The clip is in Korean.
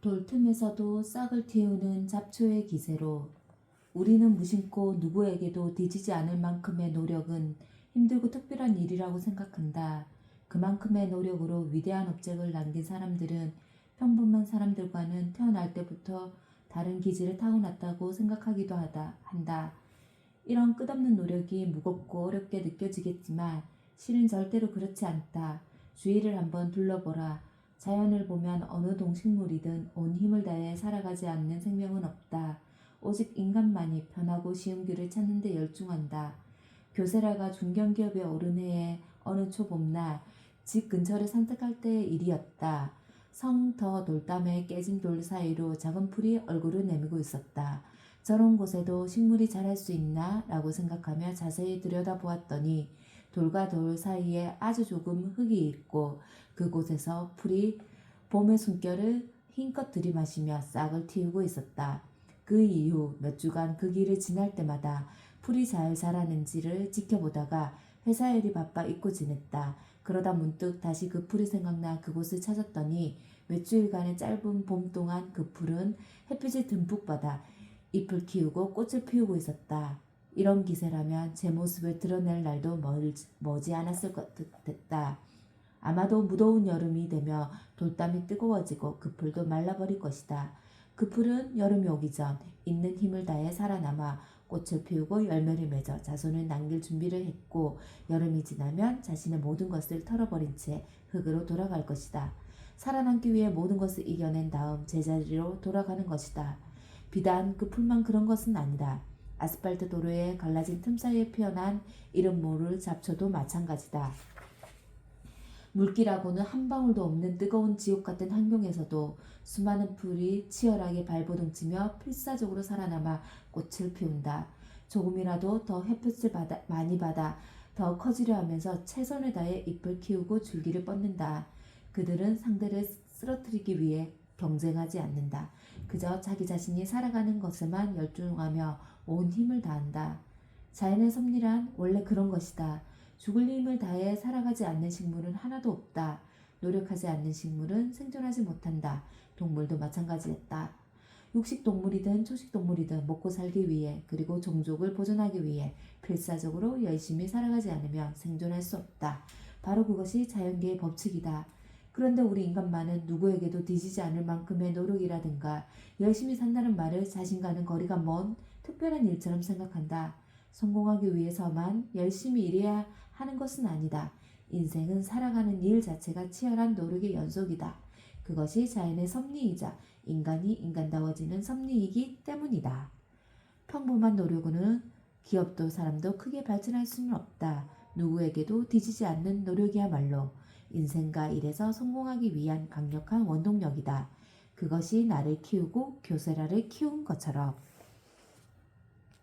돌 틈에서도 싹을 틔우는 잡초의 기세로 우리는 무심코 누구에게도 뒤지지 않을 만큼의 노력은 힘들고 특별한 일이라고 생각한다. 그만큼의 노력으로 위대한 업적을 남긴 사람들은 평범한 사람들과는 태어날 때부터 다른 기질을 타고났다고 생각하기도 하다, 한다. 이런 끝없는 노력이 무겁고 어렵게 느껴지겠지만 실은 절대로 그렇지 않다. 주위를 한번 둘러보라. 자연을 보면 어느 동식물이든 온 힘을 다해 살아가지 않는 생명은 없다. 오직 인간만이 편하고 쉬운 길을 찾는 데 열중한다. 교세라가 중견기업에 오른 해에 어느 초 봄날 집 근처를 산책할 때의 일이었다. 성 더 돌담에 깨진 돌 사이로 작은 풀이 얼굴을 내밀고 있었다. 저런 곳에도 식물이 자랄 수 있나? 라고 생각하며 자세히 들여다보았더니 돌과 돌 사이에 아주 조금 흙이 있고 그곳에서 풀이 봄의 숨결을 힘껏 들이마시며 싹을 틔우고 있었다. 그 이후 몇 주간 그 길을 지날 때마다 풀이 잘 자라는지를 지켜보다가 회사 일이 바빠 잊고 지냈다. 그러다 문득 다시 그 풀이 생각나 그곳을 찾았더니 몇 주일간의 짧은 봄 동안 그 풀은 햇빛을 듬뿍 받아 잎을 키우고 꽃을 피우고 있었다. 이런 기세라면 제 모습을 드러낼 날도 멀, 머지 않았을 것 같았다. 아마도 무더운 여름이 되며 돌담이 뜨거워지고 그 풀도 말라버릴 것이다. 그 풀은 여름이 오기 전 있는 힘을 다해 살아남아 꽃을 피우고 열매를 맺어 자손을 남길 준비를 했고 여름이 지나면 자신의 모든 것을 털어버린 채 흙으로 돌아갈 것이다. 살아남기 위해 모든 것을 이겨낸 다음 제자리로 돌아가는 것이다. 비단 그 풀만 그런 것은 아니다. 아스팔트 도로에 갈라진 틈 사이에 피어난 이름 모를 잡초도 마찬가지다. 물기라고는 한 방울도 없는 뜨거운 지옥 같은 환경에서도 수많은 풀이 치열하게 발버둥치며 필사적으로 살아남아 꽃을 피운다. 조금이라도 더 햇볕을 받아, 많이 받아 더 커지려 하면서 최선을 다해 잎을 키우고 줄기를 뻗는다. 그들은 상대를 쓰러뜨리기 위해 경쟁하지 않는다. 그저 자기 자신이 살아가는 것에만 열중하며 온 힘을 다한다. 자연의 섭리란 원래 그런 것이다. 죽을 힘을 다해 살아가지 않는 식물은 하나도 없다. 노력하지 않는 식물은 생존하지 못한다. 동물도 마찬가지였다. 육식 동물이든 초식 동물이든 먹고 살기 위해 그리고 종족을 보존하기 위해 필사적으로 열심히 살아가지 않으면 생존할 수 없다. 바로 그것이 자연계의 법칙이다. 그런데 우리 인간만은 누구에게도 뒤지지 않을 만큼의 노력이라든가 열심히 산다는 말을 자신과는 거리가 먼 특별한 일처럼 생각한다. 성공하기 위해서만 열심히 일해야 하는 것은 아니다. 인생은 살아가는 일 자체가 치열한 노력의 연속이다. 그것이 자연의 섭리이자 인간이 인간다워지는 섭리이기 때문이다. 평범한 노력으로는 기업도 사람도 크게 발전할 수는 없다. 누구에게도 뒤지지 않는 노력이야말로 인생과 일에서 성공하기 위한 강력한 원동력이다. 그것이 나를 키우고 교세라를 키운 것처럼